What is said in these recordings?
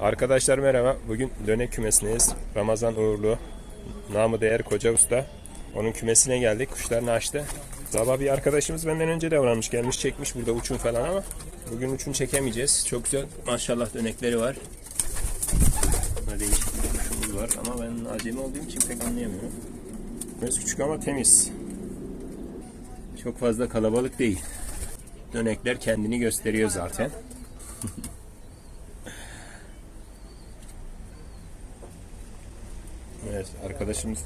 Arkadaşlar merhaba. Bugün dönek kümesindeyiz. Ramazan Uğurlu, namı değer Koca Usta. Onun kümesine geldik. Kuşlarını açtı. Sabah bir arkadaşımız benden önce davranmış. Gelmiş çekmiş burada uçun falan ama bugün uçun çekemeyeceğiz. Çok güzel maşallah dönekleri var. Burada değişik bir kuşumuz var ama ben acemi olduğum için pek anlayamıyorum. Biraz küçük ama temiz. Çok fazla kalabalık değil. Dönekler kendini gösteriyor zaten. Evet arkadaşımız.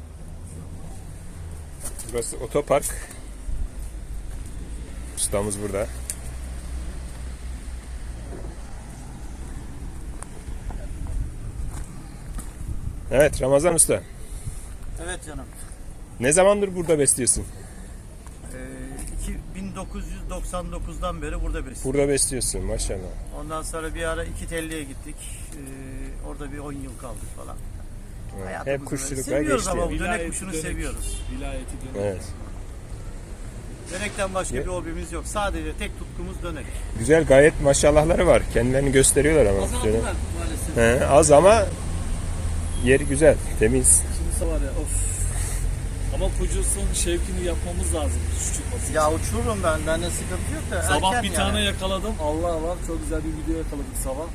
Burası otopark. Ustamız burada. Evet Ramazan Usta. Evet canım. Ne zamandır burada besliyorsun? Ee, iki- 1999'dan beri burada besliyoruz. Burada besliyorsun maşallah. Ondan sonra bir ara iki telliye gittik. Ee, orada bir 10 yıl kaldık falan. Evet, Hayatımızı Hep kuşçulukla seviyoruz geçti. ama bu Vilayeti dönek kuşunu dönek. seviyoruz. Vilayeti dönek. Evet. Dönekten başka Ye- bir hobimiz yok. Sadece tek tutkumuz dönek. Güzel gayet maşallahları var. Kendilerini gösteriyorlar ama. Azaldılar Dönek- maalesef. He, az ama yeri güzel, temiz. Şimdi var ya of. Ama kucusun şevkini yapmamız lazım kuş çıkması. Ya uçururum ben. Bende sıkıntı yok da Sabah erken bir yani. tane yakaladım. Allah var çok güzel bir video yakaladık sabah.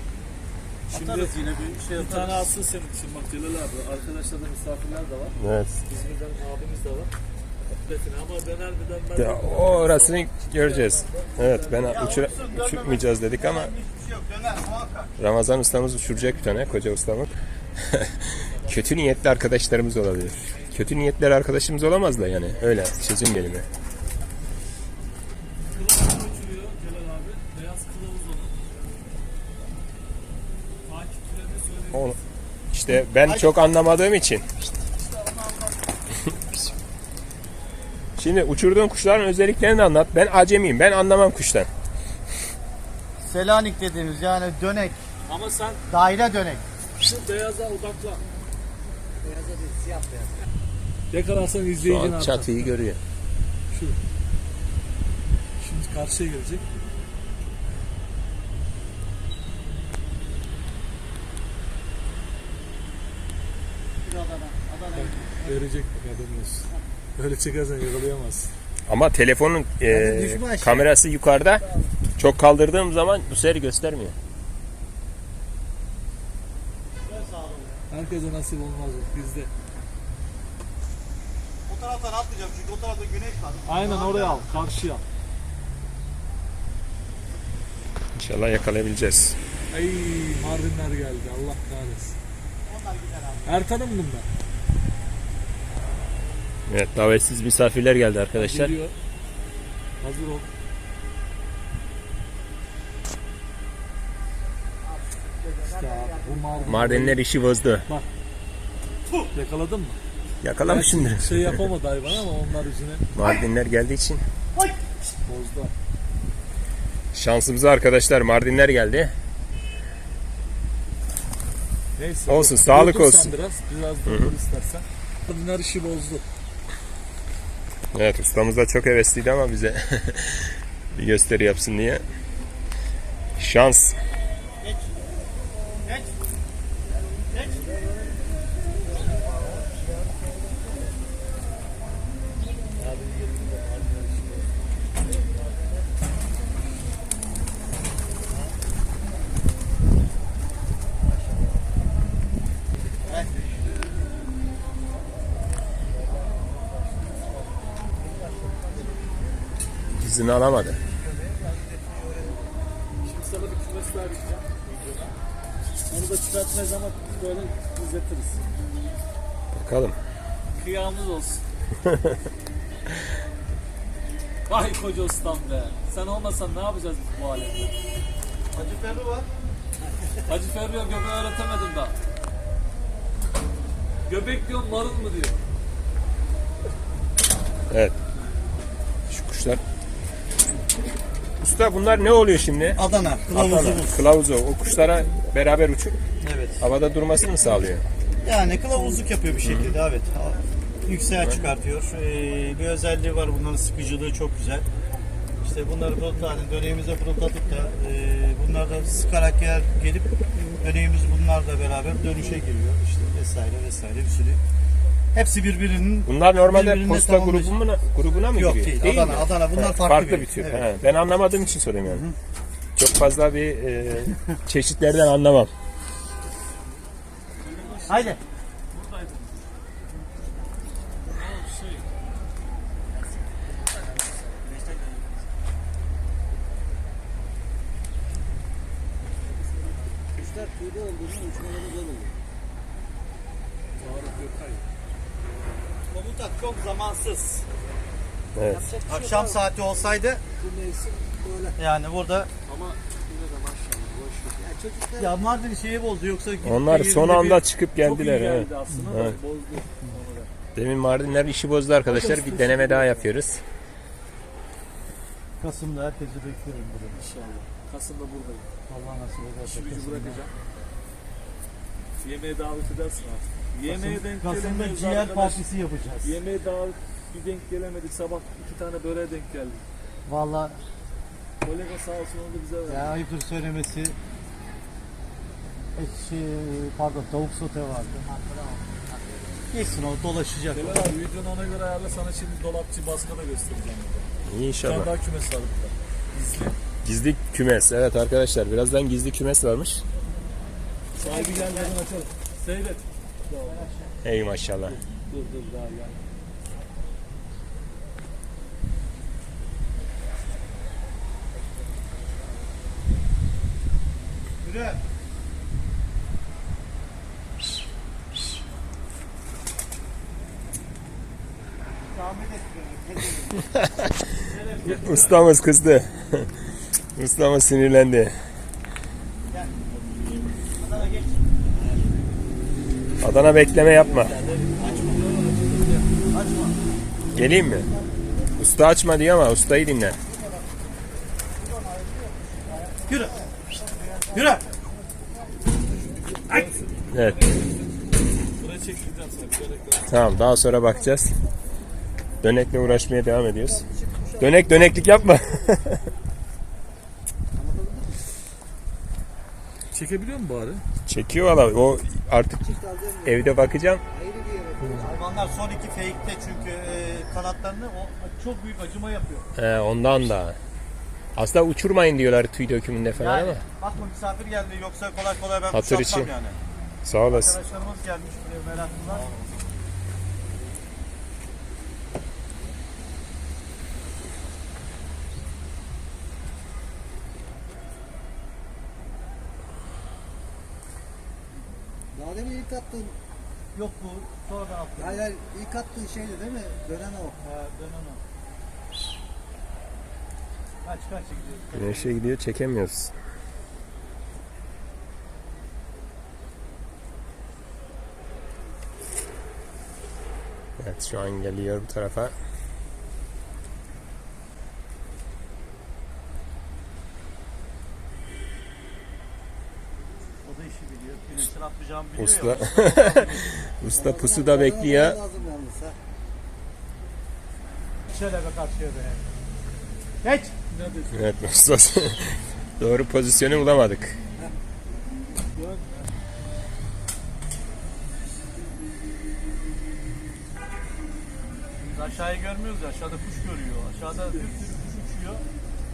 Şimdi Atarız yine bir şey bir tane alsın senin için bak Celal abi. Arkadaşlar da misafirler de var. Evet. İzmir'den abimiz de var. Define ama döner mi dönmez Ya, mi? o orasını göreceğiz. Evet ben uçura, uçurmayacağız dedik ama Hiçbir şey yok. Döner muhakkak. Ramazan ustamız uçuracak bir tane koca ustamız. Kötü niyetli arkadaşlarımız olabilir. Kötü niyetli arkadaşımız olamaz da yani öyle çözüm gelimi. Kılavuz uçuruyor Celal abi. Beyaz kılavuz onun. Takipçilerine söyleyeyim. O, işte ben çok anlamadığım için. Şimdi uçurduğun kuşların özelliklerini anlat. Ben acemiyim. Ben anlamam kuştan. Selanik dediğimiz yani dönek. Ama sen Daire dönek. şu beyaza odaklan. Beyaza değil siyah beyaz. Yakalarsan Şu izleyicin an artar. çatıyı görüyor. Şu. Şimdi karşıya gelecek. Verecek bak haberin olsun. Böyle çekersen yakalayamazsın. Ama telefonun e, düşman şey. kamerası yukarıda. Çok kaldırdığım zaman bu sefer göstermiyor. Herkese nasip olmaz o bizde. Taraftan atlayacağım çünkü o tarafta güneş var. Aynen oraya al, karşıya al. İnşallah yakalayabileceğiz. Ay Mardinler geldi Allah kahretsin. Onlar gider abi. Ertan'ın bunlar. Evet davetsiz misafirler geldi arkadaşlar. Geliyor. Hazır ol. İşte abi, bu Mardin. Mardinler işi bozdu. Yakaladın mı? Yakalamışsındır. Şey yapamadı hayvan ama onlar yüzüne Mardinler geldiği için. bozdu. Şansımıza arkadaşlar Mardinler geldi. Neyse. Olsun, sağlık sen olsun. Biraz, biraz istersen. Mardinler işi bozdu. Evet ustamız da çok hevesliydi ama bize bir gösteri yapsın diye. Şans. Geç. Geç. Geç. İzini alamadı. Şimdi sana bir kümes daha diyeceğim. Onu da çıkartmayız ama böyle izletiriz. Bakalım. Kıyamız olsun. Vay koca ustam be. Sen olmasan ne yapacağız biz bu alemde? Hacı Ferru var. Hacı Ferru'ya göbeği öğretemedim daha. Göbek diyor marul mu diyor. Evet. Şu kuşlar. Usta bunlar ne oluyor şimdi? Adana. Kılavuzumuz. Kılavuzu. O kuşlara beraber uçup Evet. havada durmasını mı sağlıyor? Yani kılavuzluk yapıyor bir şekilde evet. Yükseğe çıkartıyor. Ee, bir özelliği var bunların sıkıcılığı çok güzel. İşte bunları fırıltı halinde döneğimize fırıldatıp da e, bunlar da sıkarak gel, gelip döneğimiz bunlarla beraber dönüşe giriyor işte vesaire vesaire bir sürü. Hepsi birbirinin Bunlar normalde birbirine posta tamamlayıcı. grubuna, grubuna mı Yok giriyor? değil, Adana, mi? Adana bunlar Ha, farklı, bir tür. Evet. Ha, ben anlamadığım için soruyorum yani. Çok fazla bir e, çeşitlerden anlamam. Haydi. Kuşlar tüyde olduğunda uçmaları zor olur. Komutan çok zamansız. Evet. Şey Akşam yok. saati olsaydı Bu mevsim böyle. yani burada Ama yine de maşallah boş ver. Ya çocuklar ya Mardin şeyi bozdu yoksa Onlar son anda bir- çıkıp geldiler. Çok iyi geldi aslında Evet. da bozdu. Demin Mardinler işi bozdu arkadaşlar. Bir deneme daha yapıyoruz. Kasım'da herkesi bekliyorum burada. İnşallah. Kasım'da buradayım. Allah nasip ederse. İşi gücü bırakacağım. Yemeğe davet edersin artık. Yemeğe denk Kasım'da gelemeyiz ciğer arkadaş. partisi yapacağız. Yemeğe davet bir denk gelemedik. Sabah iki tane böreğe denk geldik. Valla Kolega sağ olsun onu da bize verdi. ya ayıptır söylemesi et şey, pardon tavuk sote vardı. Geçsin o dolaşacak. Delal abi videonu ona göre ayarla sana şimdi dolapçı baskı da göstereceğim. burada. Bir inşallah. daha kümes var burada. Gizli. Gizli kümes. Evet arkadaşlar birazdan gizli kümes varmış. Sahibi gelmeden açalım. Seyret. Ey maşallah. Dur dur daha gel. Ustamız kızdı. Ustamız sinirlendi. Adana bekleme yapma. Geleyim mi? Usta açma diyor ama ustayı dinle. Yürü. Yürü. Evet. Gerek yok. Tamam daha sonra bakacağız. Dönekle uğraşmaya devam ediyoruz. Dönek döneklik yapma. Çekebiliyor mu bari? Çekiyor valla. O artık evde bakacağım. Hayvanlar son iki fake'te çünkü e, kanatlarını o çok büyük acıma yapıyor. He, ondan da. Aslında uçurmayın diyorlar tüy dökümünde falan Yani ama. bakma misafir geldi yoksa kolay kolay ben Hatır kuşatmam için. yani. Sağ olasın. Arkadaşlarımız gelmiş buraya meraklılar. Daha demin ilk attığın, Yok bu sonradan attım. hayır hayır ilk attığın şeydi değil mi? Dönen o. Ha, dönen o. Kaç kaç gidiyor. Güneşe gidiyor çekemiyoruz. Evet şu an geliyor bu tarafa. O da işi biliyor. Güneşten atmayacağımı biliyor Usta. ya. Usta pusuda bekliyor. Lazım yalnız ha. Şöyle be karşıya be. Geç. Evet usta. Doğru pozisyonu bulamadık. Biz aşağıyı görmüyoruz ya. Aşağıda kuş görüyor. Aşağıda bir sürü kuş uçuyor.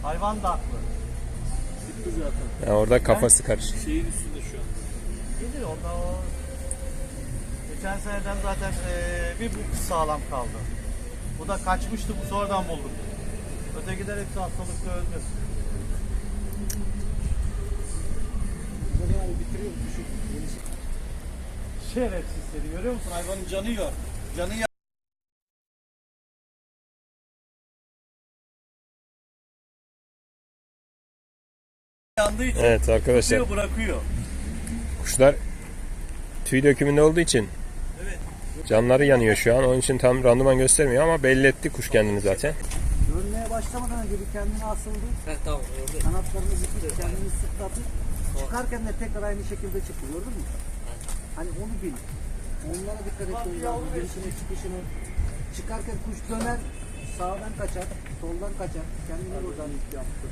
Hayvan da haklı. Gitti zaten. Ya orada kafası karışık. Şeyin üstünde şu an. Geliyor ondan o. Geçen seneden zaten eee, bir bu sağlam kaldı. Bu da kaçmıştı bu sonradan bulduk. Ötekiler hepsi hastalıkta öldü. Burada abi bitiriyor düşük. Şerefsiz seni görüyor musun? Hayvanın canı yok. Canı yandığı için Evet arkadaşlar tutuyor, bırakıyor. kuşlar tüy dökümünde olduğu için Evet. canları yanıyor şu an. Onun için tam randıman göstermiyor ama belli etti kuş kendini zaten. Dönmeye başlamadan önce bir kendine asıldı. Kanatlarını zıplık kendini sıkladı. Çıkarken de tekrar aynı şekilde çıktı gördün mü? Hani onu bil. Onlara dikkat etmemiz lazım. Girişine çıkışını. Çıkarken kuş döner. sağdan kaçar, soldan kaçar. Kendini buradan yaptı.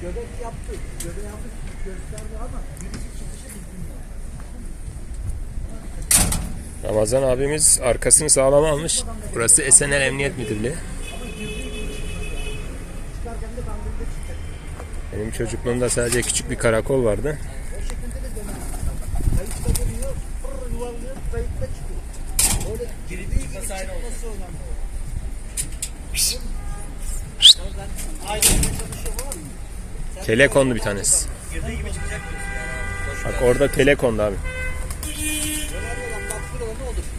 Göbek yaptı. Göbek yaptı gösterdi ama girişi çıkışı bilmiyor. Ramazan abimiz arkasını sağlam almış. Burası Esenler Emniyet Müdürlüğü. Benim çocukluğumda sadece küçük bir karakol vardı. O şekilde de dönüyor. Kayıtta dönüyor, pırr yuvarlıyor, kayıtta çıkıyor. Öyle girdiği gibi çıkması önemli. Aynı yerde çalışıyor var mı? Telekondu bir tanesi. Bak orada telekondu abi.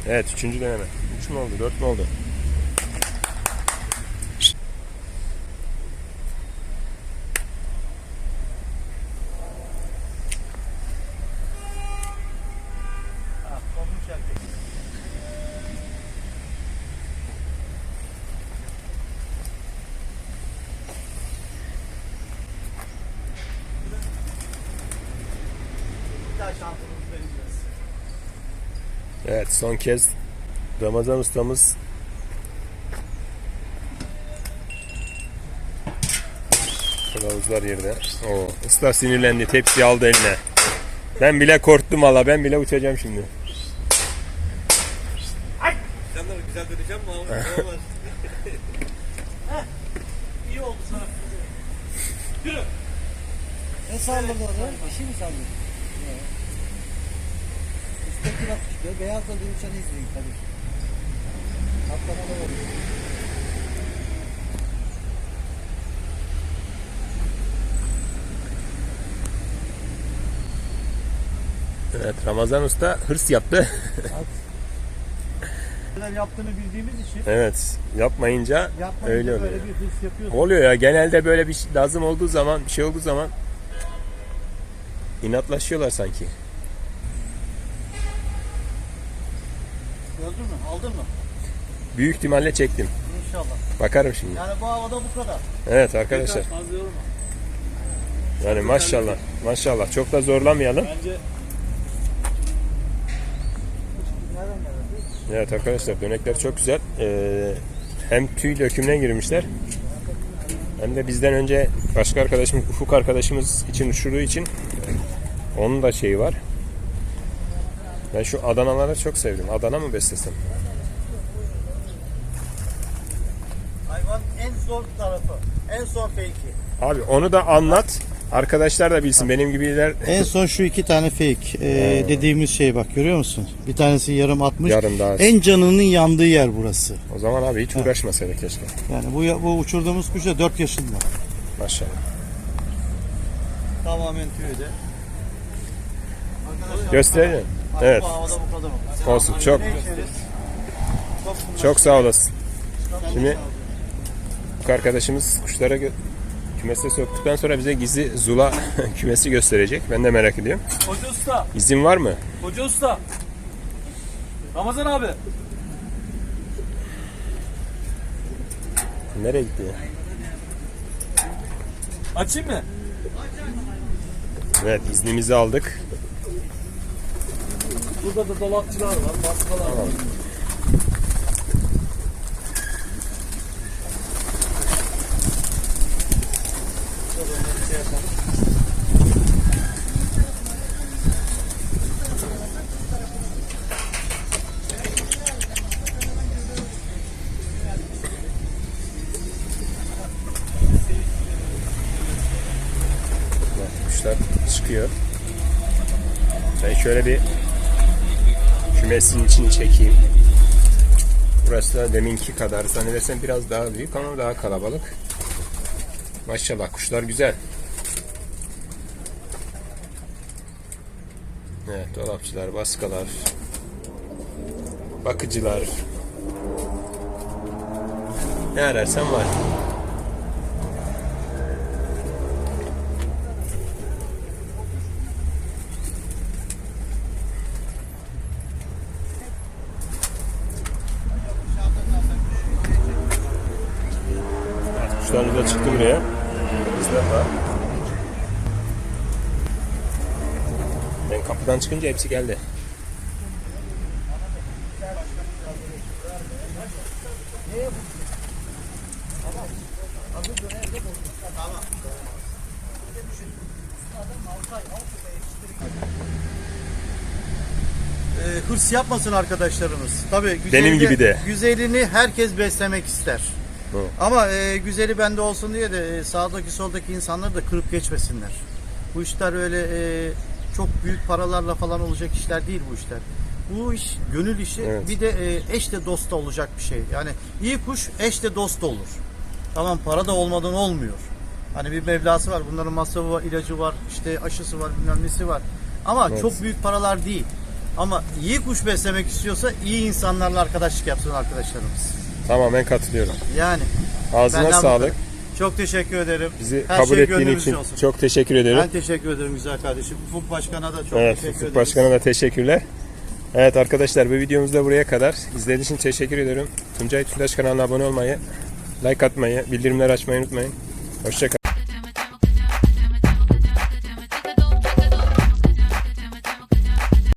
Evet üçüncü deneme. Üç mü oldu dört mü oldu? Vereceğiz. Evet son kez Ramazan ustamız Kılavuzlar yerde. Oo, usta sinirlendi. Tepsi aldı eline. Ben bile korktum valla. Ben bile uçacağım şimdi. Sen de güzel döneceğim mi abi? İyi oldu sana. Yürü. Ne salladın orada? Bir şey mi salladın? Üstteki bak çıkıyor. Beyaz da bir uçanı izliyor tabii. Atlama da var. Evet Ramazan usta hırs yaptı. Neler yaptığını bildiğimiz için evet yapmayınca yapmayınca öyle oluyor. böyle bir hırs yapıyorsun. Oluyor ya genelde böyle bir şey lazım olduğu zaman bir şey olduğu zaman inatlaşıyorlar sanki. Gördün mü? Aldın mı? Büyük ihtimalle çektim. İnşallah. Bakarım şimdi. Yani bu havada bu kadar. Evet arkadaşlar. Fazla yorma. Yani maşallah. Maşallah. Çok da zorlamayalım. Bence? Evet arkadaşlar dönekler çok güzel. Ee, hem tüy dökümüne girmişler. Hem de bizden önce başka arkadaşımız Ufuk arkadaşımız için uçurduğu için onun da şeyi var. Ben şu Adanaları çok sevdim. Adana mı beslesem? Hayvan en zor tarafı. En son fake'i. Abi onu da anlat. Arkadaşlar da bilsin. Benim gibiler En son şu iki tane fake ee, dediğimiz şey bak görüyor musun? Bir tanesi yarım atmış. yarım daha. En canının yandığı yer burası. O zaman abi hiç uğraşmasaydı keşke. Yani bu bu uçurduğumuz kuş da 4 yaşında. Maşallah. Tamamen tüyde. Gösterelim. Evet. Olsun. Çok? Çok sağ olasın. Şimdi bu arkadaşımız kuşlara kümese soktuktan sonra bize gizli zula kümesi gösterecek. Ben de merak ediyorum. Hoca Usta. İzin var mı? Hoca Usta. Ramazan abi. Nereye gitti ya? Açayım mı? Evet iznimizi aldık. Burada da dolapçılar var, baskalar var. Kuşlar çıkıyor. Ben şöyle bir kümesin içini çekeyim. Burası da deminki kadar zannedersem biraz daha büyük ama daha kalabalık. Maşallah kuşlar güzel. Evet dolapçılar, baskalar, bakıcılar. Ne ararsan var. Daha önce de buraya. Bizden daha. Ben kapıdan çıkınca hepsi geldi. Ee, hırs yapmasın arkadaşlarımız. Tabii güzelini, Benim gibi de. Güzelini herkes beslemek ister. Doğru. Ama e, güzeli bende olsun diye de e, sağdaki soldaki insanları da kırıp geçmesinler. Bu işler öyle e, çok büyük paralarla falan olacak işler değil bu işler. Bu iş gönül işi. Evet. Bir de e, eş de dost da olacak bir şey. Yani iyi kuş eş de dost da olur. Tamam para da olmadan olmuyor. Hani bir mevlası var. Bunların masrafı var, ilacı var, işte aşısı var, bilmem nesi var. Ama Evet. çok büyük paralar değil. Ama iyi kuş beslemek istiyorsa iyi insanlarla arkadaşlık yapsın arkadaşlarımız. Tamamen katılıyorum. Yani Ağzına Benden sağlık. kadar. Çok teşekkür ederim. Bizi Her kabul şey ettiğin için olsun. çok teşekkür ederim. Ben teşekkür ederim güzel kardeşim. Ufuk Başkan'a da çok Evet, teşekkür ederim. Başkan'a da teşekkürler. Evet arkadaşlar bu videomuz da buraya kadar. İzlediğiniz için teşekkür ediyorum. Tuncay Tündaş kanalına abone olmayı, like atmayı, bildirimler açmayı unutmayın. Hoşçakalın.